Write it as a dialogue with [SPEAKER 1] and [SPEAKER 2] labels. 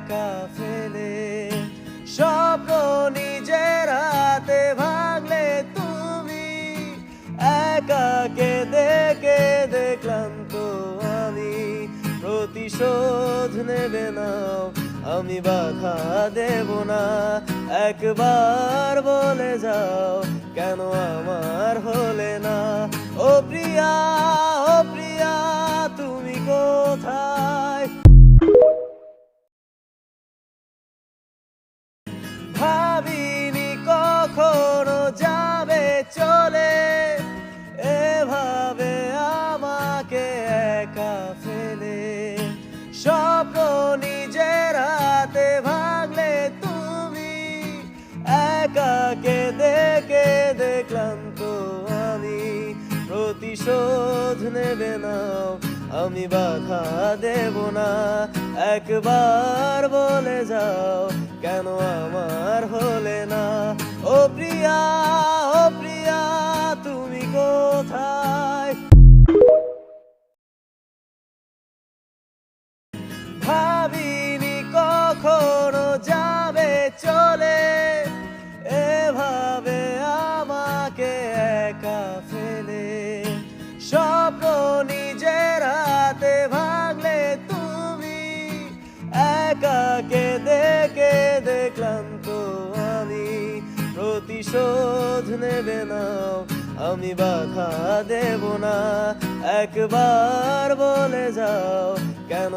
[SPEAKER 1] একা ফেলে। স্বপ্ন নিজের হাতে ভাঙলে তুমি একা কেঁদে কেঁদে ক্লান্ত আমি। প্রতিশোধ নেবে নাও আমি বাধা দেব না। একবার বলে যাও, কেন আমার হো একা কেঁদে কেঁদে ক্লান্ত আমি। প্রতিশোধ নেবে না আমি বাধা দেব না। একবার বলে যাও, কেন আমার হলে না? ও প্রিয়া ও প্রিয়া, তুমি কোথায়? ভাবিনি কখনো যাবে চলে প্রতিশোধ নেবে না আমি বাধা দেব না। একবার বলে যাও কেন